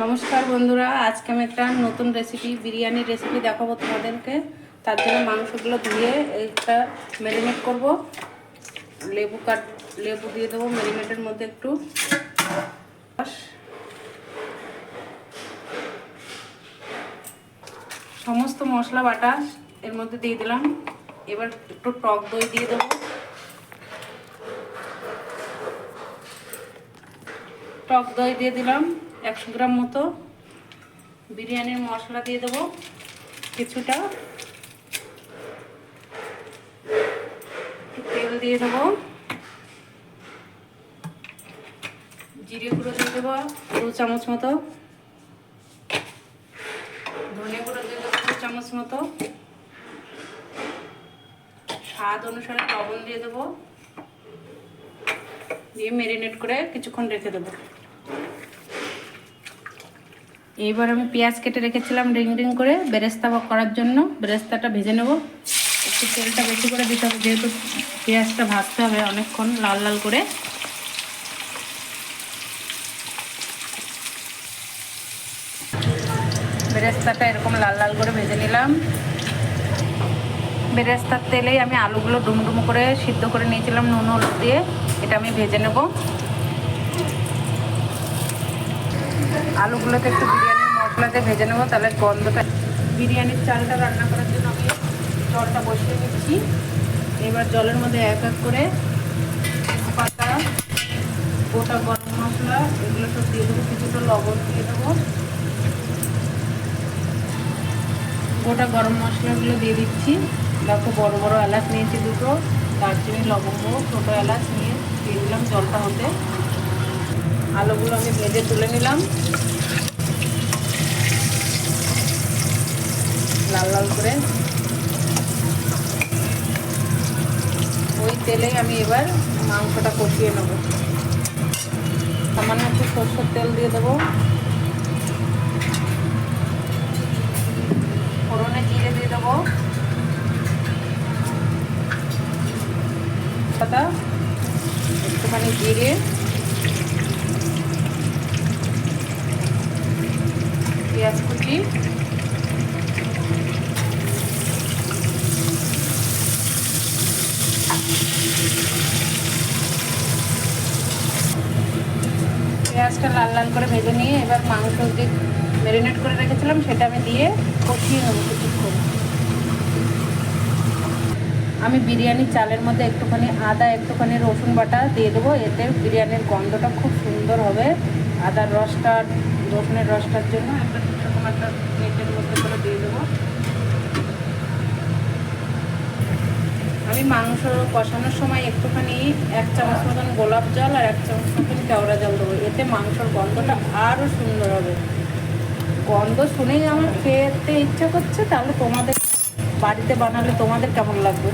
নমস্কার বন্ধুরা, আজকে আমি একটা নতুন রেসিপি বিরিয়ানির রেসিপি দেখাবো তোমাদেরকে। তার জন্য মাংসগুলো ধুয়ে একটা ম্যারিনেট করব। লেবু কাট, লেবু দিয়ে দেবো ম্যারিনেটের মধ্যে একটু। সমস্ত মশলা বাটা এর মধ্যে দিয়ে দিলাম। এবার একটু টক দই দিয়ে দেবো। টক দই দিয়ে দিলাম। একশো গ্রাম মতো বিরিয়ানির মশলা দিয়ে দেবো কিছুটা। তেল দিয়ে দেবো। জিরে গুঁড়ো দিয়ে দেবো, দু চামচ মতো। ধনে গুঁড়ো দিয়ে দেবো দু চামচ মতো। স্বাদ অনুসারে লবণ দিয়ে দেবো। দিয়ে ম্যারিনেট করে কিছুক্ষণ রেখে দেবো। এইবার আমি পেঁয়াজ কেটে রেখেছিলাম রিং রিং করে বেরেস্তা করার জন্য। বেরেস্তাটা ভেজে নেব। একটু তেলটা বেশি করে দিতে হবে, যেহেতু পেঁয়াজটা ভাজতে হবে অনেকক্ষণ লাল লাল করে। বেরেস্তাটা এরকম লাল লাল করে ভেজে নিলাম। বেরেস্তার তেলেই আমি আলুগুলো ডুমডুম করে সিদ্ধ করে নিয়েছিলাম নুন হলুদ দিয়ে। এটা আমি ভেজে নেব। আলুগুলোকে একটু বিরিয়ানির মশলাতে ভেজে নেব, তাহলে গন্ধটা বিরিয়ানির চালটা রান্না করার জন্য আমি জলটা বসিয়ে নিচ্ছি। এবার জলের মধ্যে এক এক করে পাতা গোটা গরম মশলা, এগুলো সব দিয়ে দেবো, কিছুটা লবণ দিয়ে দেবো। গোটা গরম মশলাগুলো দিয়ে দিচ্ছি। দেখো বড় বড় এলাচ নিয়েছি দুটো, দারচিনি, লবঙ্গ, ছোটো এলাচ নিয়ে দিয়ে দিলাম জলটা হতে। আলুগুলো আমি ভেজে তুলে নিলাম। লাল লাল করে। ওই তেলেই আমি এবার মাংসটা কষিয়ে নেব। সামান্য একটু সরষের তেল দিয়ে দেবো। ফোড়নে জিরে দিয়ে দেবো। পাতা একটুখানি জিরে। পেঁয়াজ কুচি পেঁয়াজটা লাল লাল করে ভেজে নিয়ে এবার মাংস যে ম্যারিনেট করে রেখেছিলাম, সেটা আমি দিয়ে কষিয়ে নেব কিছুক্ষণ। আমি বিরিয়ানি চালের মধ্যে একটুখানি আদা, একটুখানি রসুন বাটা দিয়ে দেবো। এতে বিরিয়ানির গন্ধটা খুব সুন্দর হবে। আদার রসটা, রসুনের রসটার জন্য একটা এরকম একটা প্লেটের মধ্যে করে দিয়ে দেবো আমি মাংস কষানোর সময় একটুখানি এক চামচ মতন গোলাপ জল আর এক চামচ মতন কেওড়া জল দেবো। এতে মাংসর গন্ধটা আরও সুন্দর হবে। গন্ধ শুনেই আমার খেতে ইচ্ছা করছে, তাহলে তোমাদের বাড়িতে বানালে তোমাদের কেমন লাগবে?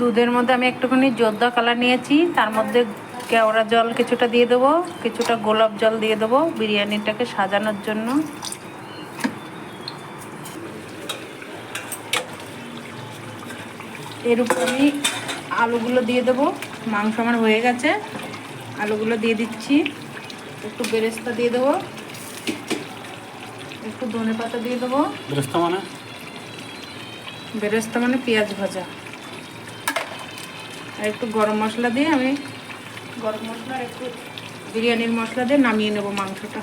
দুধের মধ্যে আমি একটুখানি জোদ্দা কালার নিয়েছি, তার মধ্যে কেওড়া জল কিছুটা দিয়ে দেবো, কিছুটা গোলাপ জল দিয়ে দেবো, বিরিয়ানিটাকে সাজানোর জন্য। এর উপর আমি আলুগুলো দিয়ে দেবো। মাংস আমার হয়ে গেছে। আলুগুলো দিয়ে দিচ্ছি। একটু বেরেস্তা দিয়ে দেবো। একটু ধনে পাতা দিয়ে দেবো। বেরেস্তা মানে? বেরেস্তা মানে পেঁয়াজ ভাজা। আর একটু গরম মশলা দিয়ে আমি গরম মশলা আর একটু বিরিয়ানির মশলা দিয়ে নামিয়ে নেব মাংসটা।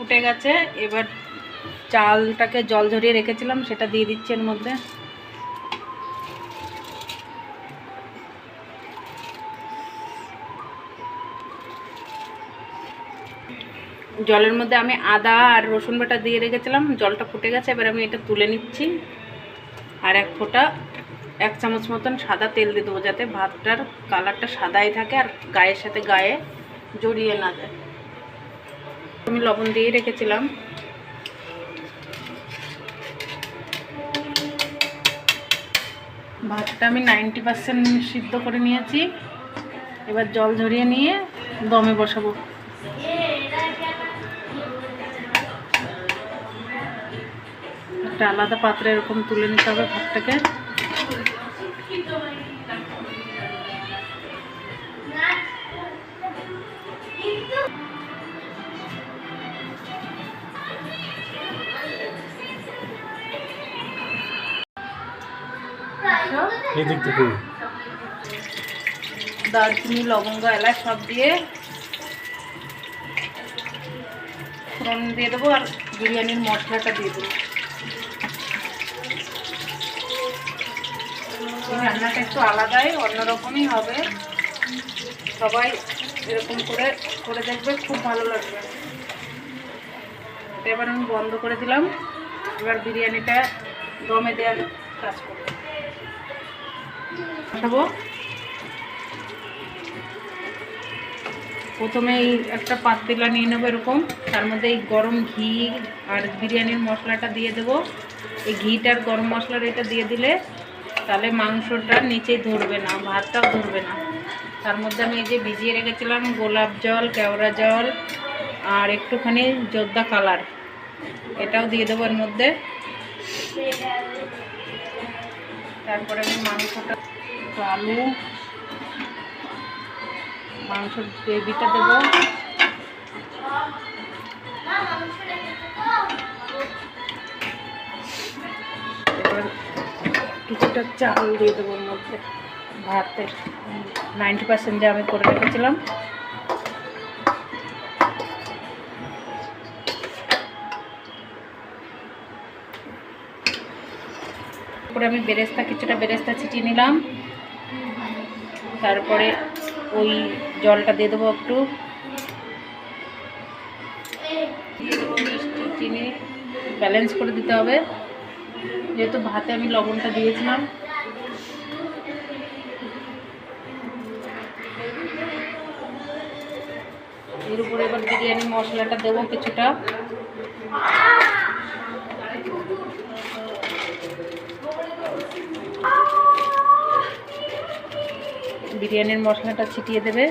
ফুটে গেছে। এবার চালটাকে জল ঝরিয়ে রেখেছিলাম, সেটা দিয়ে দিচ্ছি এর মধ্যে। জলের মধ্যে আমি আদা আর রসুন বাটা দিয়ে রেখেছিলাম, জলটা ফুটে গেছে, এবার আমি এটা তুলে নিচ্ছি। আর এক ফোঁটা, এক চামচ মতন সাদা তেল দিয়ে দেবো যাতে ভাতটার কালারটা সাদাই থাকে আর গায়ের সাথে গায়ে জড়িয়ে না যায়। আমি লবণ দিয়ে রেখেছিলাম। ভাতটা আমি নাইনটি পার্সেন্ট সিদ্ধ করে নিয়েছি। এবার জল ঝরিয়ে নিয়ে দমে বসাবো। একটা আলাদা পাত্রে এরকম তুলে নিতে হবে ভাতটাকে। এদিক থেকে দারচিনি, লবঙ্গ, এলাচ সব দিয়ে ফোড়ন দিয়ে দেবো আর বিরিয়ানির মশলাটা দিয়ে দেবো। রান্নাটা একটু আলাদাই, অন্যরকমই হবে। সবাই এরকম করে করে দেখবে, খুব ভালো লাগবে। এবার আমি বন্ধ করে দিলাম। এবার বিরিয়ানিটা দমে দেওয়ার কাজ করব। বসাবো প্রথমে এই একটা পাতিলা নিয়ে নেব এরকম। তার মধ্যে এই গরম ঘি আর বিরিয়ানির মশলাটা দিয়ে দেবো। এই ঘিটার গরম মশলার এটা দিয়ে দিলে তাহলে মাংসটা নিচে ধরবে না, ভাতটাও ধরবে না। তার মধ্যে আমি এই যে ভিজিয়ে রেখেছিলাম গোলাপ জল, কেওড়া জল আর একটুখানি জোদ্দা কালার। এটাও দিয়ে দেবো এর মধ্যে। তারপরে আমি মাংসটা একটু আলু মাংসের গ্রেভিটা দেবো কিছুটা চাল দিয়ে দেবো মধ্যে ভাতের নাইনটি পার্সেন্ট যে আমি করে রেখেছিলাম। তারপরে আমি বেরেস্তা, কিছুটা বেরেস্তা ছিটিয়ে নিলাম। তারপরে ওই জলটা দিয়ে দেবো একটু। মিষ্টি চিনি ব্যালেন্স করে দিতে হবে। যেহেতু ভাতে আমি লবণটা দিয়েছিলাম। এর উপরে এবার বিরিয়ানি মশলাটা দেবো কিছুটা। বিরিয়ানির মশলাটা ছিটিয়ে দেবে।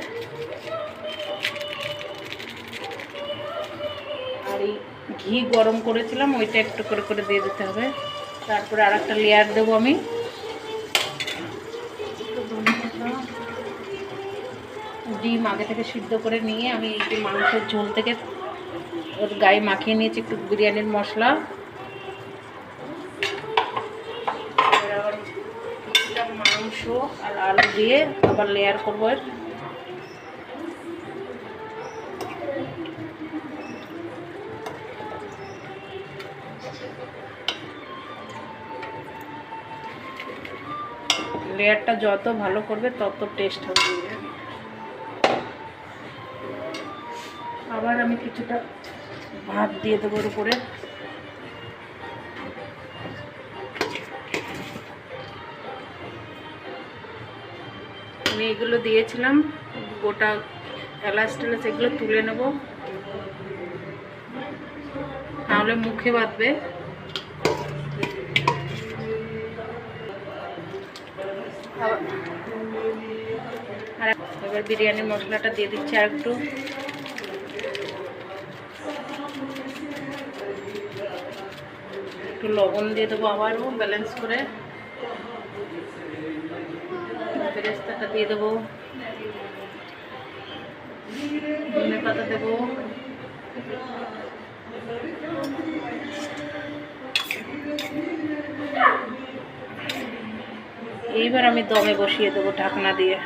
আর এই ঘি গরম করেছিলাম, ওইটা একটু করে করে দিয়ে দিতে হবে। তারপরে আর একটা লেয়ার দেবো আমি। ডিম আগে থেকে সিদ্ধ করে নিয়ে আমি মাংসের ঝোল থেকে ওর গায়ে মাখিয়ে নিয়েছি একটু বিরিয়ানির মশলা এবার আবার কিছুটা মাংস আর আলু দিয়ে আবার লেয়ার করব। এর লেয়ারটা যত ভালো করবে, তত টেস্ট হবে। আবার আমি কিছুটা ভাত দিয়ে দেবো উপরে। আমি এগুলো দিয়েছিলাম, গোটা এলাচ টেলাচ এগুলো তুলে নেব। তাহলে মুখে বাঁধবে। আর এবার বিরিয়ানির মশলাটা দিয়ে দিচ্ছি আর একটু। একটু লবণ দিয়ে দেবো আবারও, ব্যালেন্স করে। বেরেস্তাটা দিয়ে দেবো। পাতা দেবো। এইবার আমি দমে বসিয়ে দেবো ঢাকনা দিয়ে।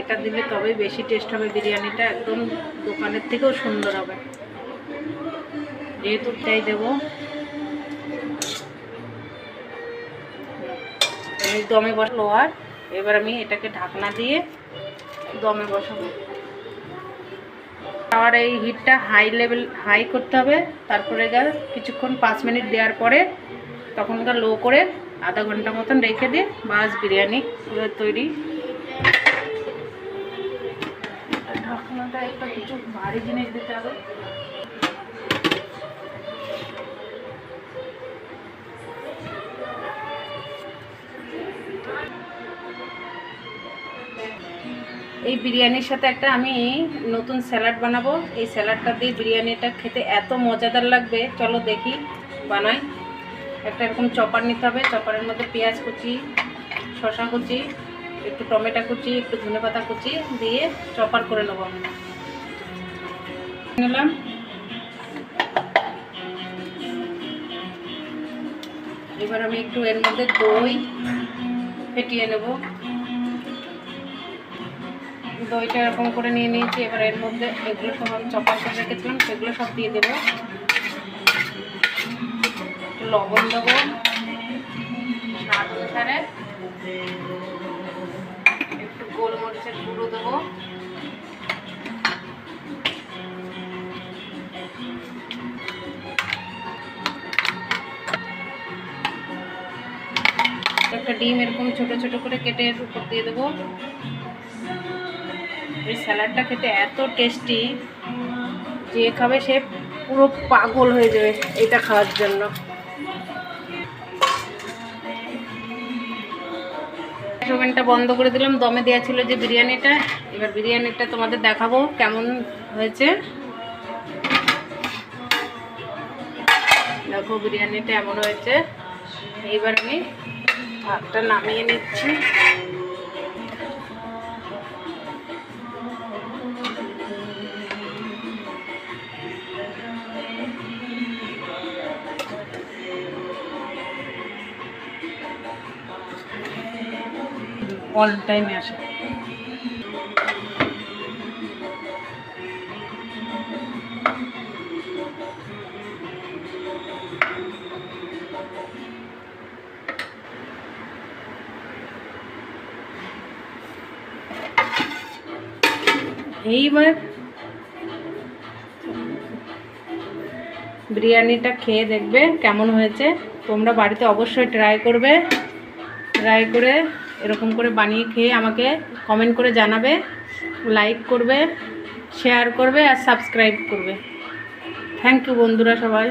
এটা দিলে তবেই বেশি টেস্ট হবে বিরিয়ানিটা। একদম দোকানের থেকেও সুন্দর হবে। যেহেতু তাই দেবো। দমে বসল আর। এবার আমি এটাকে ঢাকনা দিয়ে দমে বসাবো। আর এই হিটটা হাই লেভেল, হাই করতে হবে। তারপরে গা কিছুক্ষণ পাঁচ মিনিট দেওয়ার পরে তখন গা লো করে আধা ঘণ্টা মতন রেখে দিয়ে বাস বিরিয়ানি তৈরি। ঢাকনাটা একটা কিছু ভারী জিনিস দিতে হবে। এই বিরিয়ানির সাথে একটা আমি নতুন স্যালাড বানাবো। এই স্যালাডটা দিয়ে বিরিয়ানিটা খেতে এত মজাদার লাগবে। চলো দেখি, বানাই। একটা এরকম চপার নিতে হবে। চপারের মধ্যে পেঁয়াজ কুচি, শসা কুচি, একটু টমেটো কুচি, একটু ধনে পাতা কুচি দিয়ে চপার করে নেব আমি। নিলাম। এবার আমি একটু এর মধ্যে দই ফেটিয়ে নেব। দইটা এরকম করে নিয়ে নিয়েছি, এবার এর মধ্যে এগুলো সব আমি চপার করে রেখেছিলাম, সেগুলো সব দিয়ে দেবো। লবণ দেবো। স্বাদ একটু গোলমরিচের গুঁড়ো দেবো। একটা ডিম এরকম ছোট ছোট করে কেটে এর উপর দিয়ে দেবো। এই স্যালাডটা খেতে এত টেস্টি। যে খাবে সে পুরো পাগল হয়ে যাবে এটা খাওয়ার জন্য। ওভেনটা বন্ধ করে দিলাম, দমে দেওয়া ছিল যে বিরিয়ানিটা। এবার বিরিয়ানিটা তোমাদের দেখাবো কেমন হয়েছে। দেখো বিরিয়ানিটা এমন হয়েছে। এইবার আমি ভাতটা নামিয়ে নিচ্ছি। অল টাইমে আসে। এইবার বিরিয়ানিটা খেয়ে দেখবে কেমন হয়েছে। তোমরা বাড়িতে অবশ্যই ট্রাই করবে। ট্রাই করে এরকম করে বানিয়ে খেয়ে আমাকে কমেন্ট করে জানাবে লাইক করবে শেয়ার করবে আর সাবস্ক্রাইব করবে। থ্যাংক ইউ বন্ধুরা সবাই।